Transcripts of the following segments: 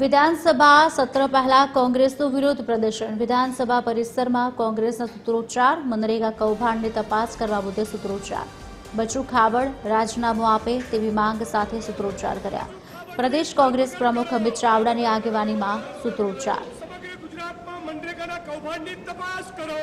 વિધાનસભા સત્ર પહેલા કોંગ્રેસનું વિરોધ પ્રદર્શન. વિધાનસભા પરિસરમાં કોંગ્રેસના સૂત્રોચ્ચાર મનરેગા કૌભાંડની તપાસ કરવા મુદ્દે સૂત્રોચ્ચાર. બચુ ખાબડ રાજીનામું આપે તેવી માંગ સાથે સૂત્રોચ્ચાર કર્યા. પ્રદેશ કોંગ્રેસ પ્રમુખ અમિત ચાવડાની આગેવાનીમાં સૂત્રોચ્ચાર. ગુજરાતમાં મનરેગાના કૌભાંડની તપાસ કરો.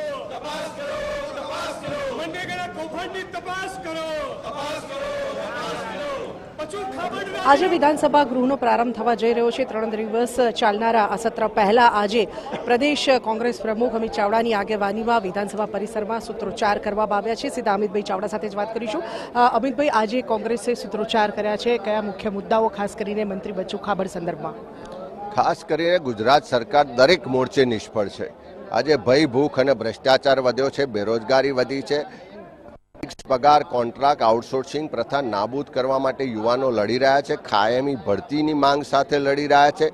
આજે વિધાનસભા ગૃહનો પ્રારંભ થવા જઈ રહ્યો છે. ત્રણ દિવસ ચાલનારા આ સત્ર પહેલા આજે પ્રદેશ કોંગ્રેસ પ્રમુખ અમિત ચાવડાની આગેવાનીમાં વિધાનસભા પરિસરમાં સૂત્રોચ્ચાર કરવામાં આવ્યા છે. સીધા અમિતભાઈ ચાવડા સાથે જ વાત કરીશું. અમિતભાઈ, આજે કોંગ્રેસે સૂત્રોચ્ચાર કર્યા છે. કયા મુખ્ય મુદ્દાઓ, ખાસ કરીને મંત્રી બચ્ચુ ખાબડ સંદર્ભમાં? ખાસ કરીને ગુજરાત સરકાર દરેક મોરચે નિષ્ફળ છે. આજે ભય, ભૂખ અને ભ્રષ્ટાચાર વધ્યો છે, બેરોજગારી વધી છે. ફિક્સ પગાર, કોન્ટ્રાક્ટ, આઉટસોર્સિંગ પ્રથા નાબૂદ કરવા માટે યુવાનો લડી રહ્યા છે. કાયમી ભરતીની માંગ સાથે લડી રહ્યા છે.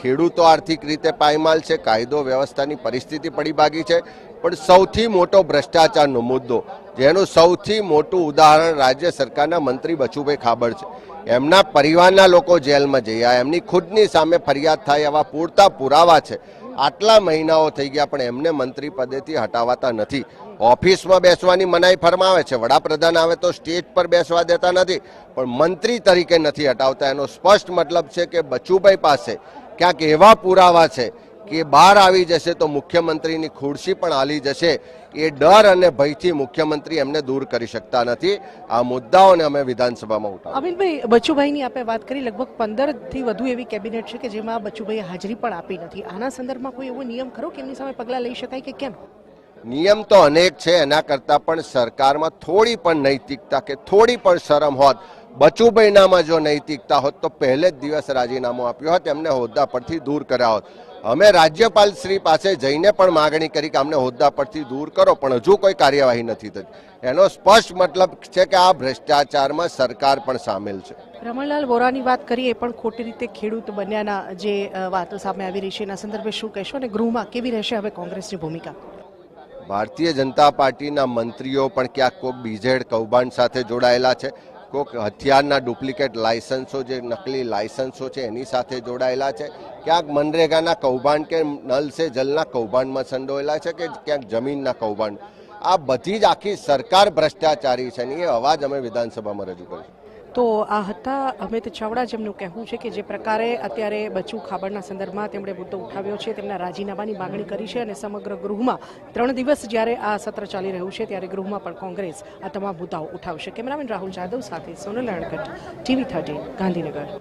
ખેડૂતો આર્થિક રીતે પાયમાલ છે. કાયદો વ્યવસ્થાની પરિસ્થિતિ પડી ભાગી છે. પણ સૌથી મોટો ભ્રષ્ટાચારનો મુદ્દો, જેનું સૌથી મોટું ઉદાહરણ રાજ્ય સરકારના મંત્રી બચુભાઈ ખાબડ છે. એમના પરિવારના લોકો જેલમાં આવ્યા. એમની ખુદની સામે ફરિયાદ થાય એવા પૂરતા પુરાવા છે. આટલા મહિનાઓ થઈ ગયા, પણ એમને મંત્રી પદેથી હટાવાતા નથી. ઓફિસમાં બેસવાની મનાઈ ફરમાવે છે. વડાપ્રધાન આવે તો સ્ટેજ પર બેસવા દેતા નથી. પણ મંત્રી તરીકે નથી હટાવતા. એનો સ્પષ્ટ મતલબ છે કે બચુભાઈ પાસે ક્યાંક એવા પુરાવા છે કે બહાર આવી જશે તો મુખ્યમંત્રીની ખુરશી પણ હાલી જશે. એ ડર અને ભયથી મુખ્યમંત્રી એમને દૂર કરી શકતા નથી. આ મુદ્દાઓને અમે વિધાનસભામાં ઉઠાવ અમિતભાઈ બચુભાઈની આપણે વાત કરી. લગભગ પંદરથી વધુ એવી કેબિનેટ છે કે જેમાં બચ્ચુભાઈએ હાજરી પણ આપી નથી. આના સંદર્ભમાં કોઈ એવો નિયમ ખરો કે એમની સામે પગલાં લઈ શકાય કે કેમ? નિયમ તો અનેક છે, એના કરતાં પણ સરકારમાં થોડી પણ નૈતિકતા કે થોડી પણ શરમ હોત, બચુભાઈનામાં જો નૈતિકતા હોત, તો પહેલે જ દિવસ રાજીનામું આપ્યું હોત, એમને હોદ્દા પરથી દૂર કર્યા હોત. અમે રાજ્યપાલ શ્રી પાસે જઈને પણ માગણી કરી કે અમને હોદ્દા પરથી દૂર કરો, પણ હજુ કોઈ કાર્યવાહી નથી થતી. એનો સ્પષ્ટ મતલબ છે કે આ ભ્રષ્ટાચારમાં સરકાર પણ સામેલ છે. રમણલાલ વોરાની વાત કરીએ પણ ખોટી રીતે ખેડૂત બન્યાના જે વાતો સામે આવી રહી છે. એના સંદર્ભે શું કહેશો અને ગૃહમાં કેવી રહેશે હવે કોંગ્રેસની ભૂમિકા? ભારતીય જનતા પાર્ટીના મંત્રીઓ પણ ક્યાંક કોઈક બીજેડ કૌભાંડ સાથે જોડાયેલા છે. કોઈક હથિયારના ડુપ્લિકેટ લાયસન્સો જે નકલી લાયસન્સો છે એની સાથે જોડાયેલા છે. ક્યાંક મનરેગાના કૌભાંડ કે નલ સે જલના કૌભાંડમાં સંડોયેલા છે કે ક્યાંક જમીનના કૌભાંડ. આ બધી જ આખી સરકાર ભ્રષ્ટાચારી છે ને એ અવાજ અમે વિધાનસભામાં રજૂ કરીશું. તો આ હતા અમિત ચાવડા જેમનું કહેવું છે કે જે પ્રકારે અત્યારે બચ્ચુ ખાબડના સંદર્ભમાં તેમણે મુદ્દો ઉઠાવ્યો છે, તેમના રાજીનામાની માગણી કરી છે અને સમગ્ર ગૃહમાં ત્રણ દિવસ જ્યારે આ સત્ર ચાલી રહ્યું છે ત્યારે ગૃહમાં પણ કોંગ્રેસ આ તમામ મુદ્દાઓ ઉઠાવશે. કેમેરામેન રાહુલ જાદવ સાથે સોનલ અણકટ ટીવી થર્ટીન, ગાંધીનગર.